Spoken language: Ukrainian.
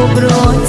добро.